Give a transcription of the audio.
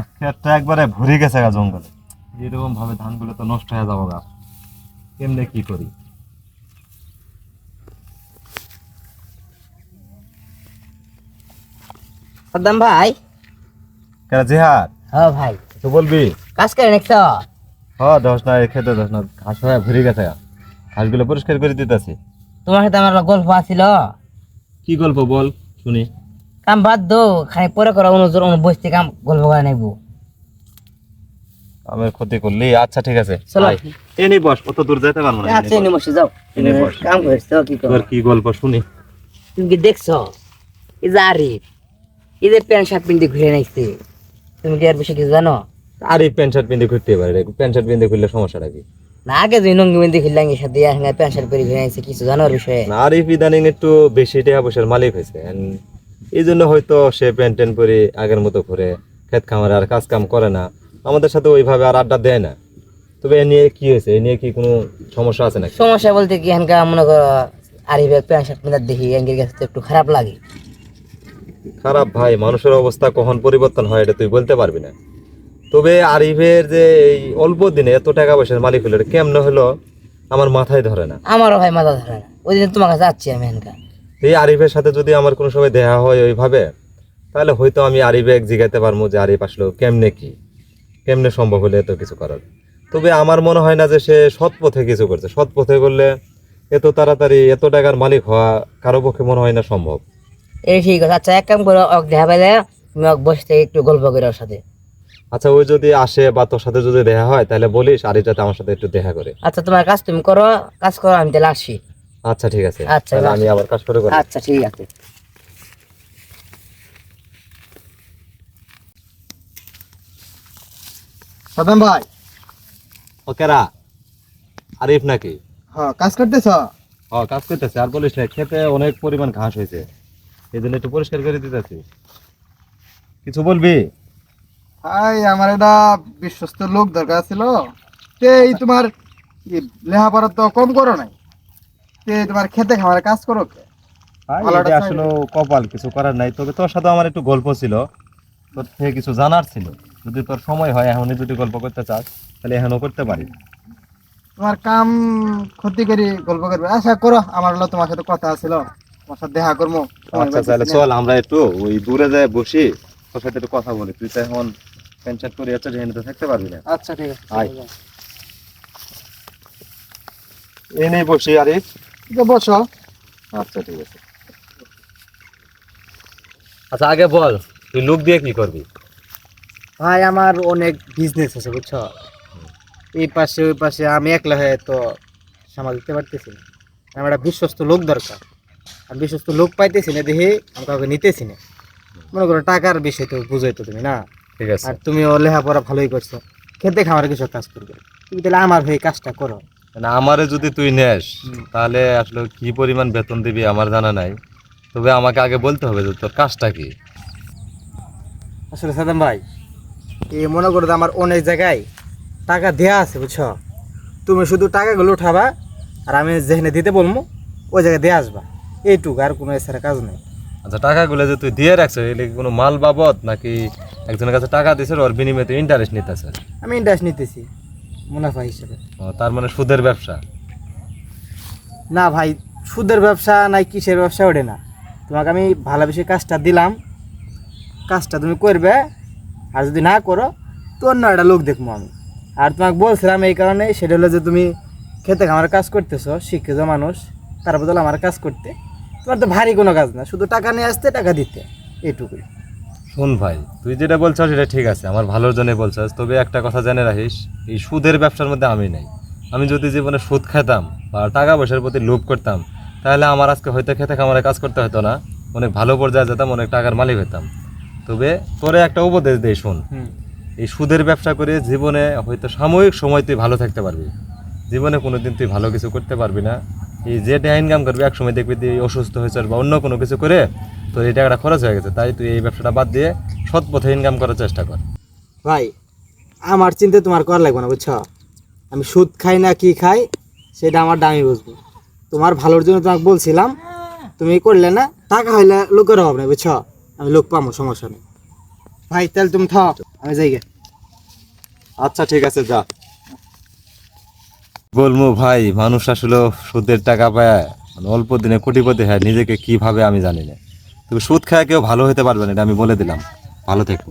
ক্ষেতটা একবারে ভরে গেছে গা জঙ্গলে। এরকম ভাবে ধানগুলো তো নষ্ট হয়ে যাব গা কেমনে কি করি? সাদ্দাম ভাই। কেন জিহাদ? হ্যাঁ ভাই। তো বলবি? কাজ করে নেক্স হ দশ না খেতে দশ না ঘাস হয়ে ভরে গেছে ঘাসগুলো পরিষ্কার করে দিতেছি। তোমার সাথে আমার গল্প আছিল। কি গল্প বল শুনি। কাম বাদ দো খানি পরে করা অনুজোর অনু বসতে কাম গল্প করে নেব আমার ক্ষতি করলি? আচ্ছা ঠিক আছে। চলো। আয়। এই নি বস অত দূর যেতে পারব না আচ্ছা। এনে বসে। যাও। এনে বস। কাম করছ কি করো? কি গল্প শুনি? তুমি কি দেখছ? এই যে আরিফ এই যে প্যান্ট শার্ট পিনতে ঘুরে নাইছে। তুমি কি আর বেশি কিছু জানো? আর এই প্যান্ট শার্ট পিন্ধে ঘুরতে পারে প্যান্ট শার্ট পিন্ধে ঘুরলে সমস্যাটা কি না আগে যে নঙ্গি মেন্দি ঘুরলাম এর সাথে প্যান্ট শার্ট পরে ঘুরে নাইছে কিছু জানো বিষয়ে? না, আরিফ ইদানিং একটু বেশি টাকা পয়সার মালিক হয়েছে And এই জন্য হয়তো সে প্যান্ট ট্যান্ট পরে আগের মতো করে ক্ষেত খামারে আর কাজ কাম করে না। আমাদের সাথে ওইভাবে আর আড্ডা দেয় না। তবে এ নিয়ে কি হয়েছে? এ নিয়ে কি কোনো সমস্যা আছে নাকি? সমস্যা বলতে কি এখানকার মনে করো আরিফের প্যান্ট শার্ট পিন্দার দেখি এঙ্গের কাছে তো একটু খারাপ লাগে। খারাপ ভাই মানুষের অবস্থা কখন পরিবর্তন হয় এটা তুই বলতে পারবি না। তবে আরিফের যে এই অল্প দিনে এত টাকা পয়সার মালিক হলো কেমন হলো? আমার মাথায় ধরে না। আমারও ভাই মাথা ধরে না। ওই দিন তোমার কাছে যাচ্ছি আমি এখানকার। এই আরিফের সাথে যদি আমার কোনো সময় দেখা হয় ওইভাবে তাহলে হয়তো আমি আরিফে জিগাইতে পারব যে আরিফ আসলো কেমনে কি? কেমনে সম্ভব হলে এত কিছু করার? তবে আমার মনে হয় না যে সে সৎ পথে কিছু করছে। সৎ পথে করলে এত তাড়াতাড়ি এত টাকার মালিক হওয়া কারও পক্ষে মনে হয় না সম্ভব। এই ঠিক আছে। আচ্ছা এক কাম করো অক দেখা পাইলে তুমি অক বসে থেকে একটু গল্প করে ওর সাথে। আচ্ছা ওই যদি আসে বা তোর সাথে যদি দেখা হয় তাহলে বলিস আরিফ যাতে আমার সাথে একটু দেখা করে। আচ্ছা তোমার কাজ তুমি করো কাজ করো আমি তাহলে আসি। আচ্ছা ঠিক আছে। আচ্ছা, তাহলে আমি আবার কাজ করে করি। আচ্ছা ঠিক আছে। সাদাম ভাই। ওকেরা আরিফ নাকি? হ্যাঁ কাজ করতেছ? ও কাজ করতেছে। আর বলিস না খেতে অনেক পরিমাণ ঘাস হয়েছে। এই জন্য একটু পরিষ্কার করে দিতেছি। কিছু বলবি? ভাই আমার একটা বিশ্বস্ত লোক দরকার ছিল। তে এই তোমার লেখাপড়া তো কম করো নাই? তোমার খেতে খাওয়ার কাজ করো আসলে কপাল কিছু করার নাই। তবে তোর সাথে আমার একটু গল্প ছিল। তোর থেকে কিছু জানার ছিল। যদি তোর সময় হয় এখনই যদি গল্প করতে চাস তাহলে এখনও করতে পারি। তোমার কাম ক্ষতি করি গল্প করবে। আশা করো। আমার হলো তোমার সাথে কথা ছিল। তোমার সাথে দেখা করব। আচ্ছা তাহলে চল আমরা একটু ওই দূরে যায় বসি। তোর সাথে একটু কথা বলি। তুই তো এখন পেনশন করে যাচ্ছ যেখানে তো থাকতে পারবি না। আচ্ছা ঠিক আছে। আয়। এই বসি আরিফ। বসো। আচ্ছা ঠিক আছে। আচ্ছা আগে বল তুই লোক দিয়ে কি করবি? ভাই আমার অনেক বিজনেস আছে বুঝছ? এই পাশে ওই পাশে আমি একলা হয়ে তো সামাল দিতে পারতেছি না। আমার একটা বিশ্বস্ত লোক দরকার। আর বিশ্বস্ত লোক পাইতেছি না দেখে আমি কাউকে নিতেছি না। মনে করো টাকার বিষয় তো বুঝোই তো তুমি না? ঠিক আছে। আর তুমিও লেখাপড়া ভালোই করছ। খেতে খাওয়ার কিছু কাজ করবে। তুমি তাহলে আমার হয়ে কাজটা করো। মানে আমারে যদি তুই নেস তাহলে আসলে কি পরিমাণ বেতন দিবি আমার জানা নাই। তবে আমাকে আগে বলতে হবে যে তোর কাজটা কি। আসলে সাদাম ভাই এই মনে করো আমার অনেক জায়গায় টাকা দেয়া আছে বুঝছ? তুমি শুধু টাকাগুলো উঠাবা আর আমি যেখানে দিতে বলব ওই জায়গায় দিয়ে আসবা। এইটুকু আর কোনো এছাড়া কাজ নেই। আচ্ছা টাকাগুলো যে তুই দিয়ে রাখছো এগুলো কি কোনো মাল বাবদ নাকি একজনের কাছে টাকা দিছে ওর বিনিময়ে তুই ইন্টারেস্ট নিতেছে? আমি ইন্টারেস্ট নিতেছি। মুনাফা হিসেবে। তার মানে সুদের ব্যবসা? না ভাই সুদের ব্যবসা নাই কিসের ব্যবসা ওঠে না। তোমাকে আমি ভালোবেসে কাজটা দিলাম কাজটা তুমি করবে আর যদি না করো তো অন্য একটা লোক দেখব আমি। আর তোমাকে বলছিলাম এই কারণে সেটা হলো যে তুমি খেতে খামার কাজ করতেছো শিক্ষিত মানুষ তার বদলে আমার কাজ করতে তোমার তো ভারী কোনো কাজ না শুধু টাকা নিয়ে আসতে টাকা দিতে এইটুকুই। শোন ভাই তুই যেটা বলছিস সেটা ঠিক আছে আমার ভালোর জন্য বলছিস। তবে একটা কথা জেনে রাখিস এই সুদের ব্যবসার মধ্যে আমি নাই। আমি যদি জীবনে সুদ খেতাম বা টাকা পয়সার প্রতি লোভ করতাম তাহলে আমার আজকে হয়তো খেতে খামারে কাজ করতে হতো না অনেক ভালো পর্যায়ে যেতাম অনেক টাকার মালিক হতাম। তবে তোরে একটা উপদেশ দেই শোন। এই সুদের ব্যবসা করে জীবনে হয়তো সাময়িক সময় তুই ভালো থাকতে পারবি। জীবনে কোনোদিন তুই ভালো কিছু করতে পারবি না। এই যে টাকা ইনকাম করবি এক সময় দেখবি তুই অসুস্থ হয়েছে বা অন্য কোনো কিছু করে তোর এই টাকাটা খরচ হয়ে গেছে। তাই তুই এই ব্যবসাটা বাদ দিয়ে সৎ পথে ইনকাম করার চেষ্টা কর। ভাই আমার চিন্তা তোমার করা লাগবে না বুঝছ? আমি সুদ খাই না কি খাই সেটা আমার দামি বুঝব। তোমার ভালোর জন্য তোমাকে বলছিলাম তুমি করলে না টাকা হইলে লোকের অভাব নেই বুঝছ? আমি লোক পাবো সমস্যা নেই। ভাই তাহলে তুমি থাক আমি যাই গে। আচ্ছা ঠিক আছে যা। বলমু, ভাই, মানুষ আসলে সুদের টাকা পায় মানে অল্প দিনে কোটিপতি হয়, নিজেকে কীভাবে আমি জানি না। তবে সুদ খায় কেউ ভালো হতে পারবে না, এটা আমি বলে দিলাম। ভালো থেকো।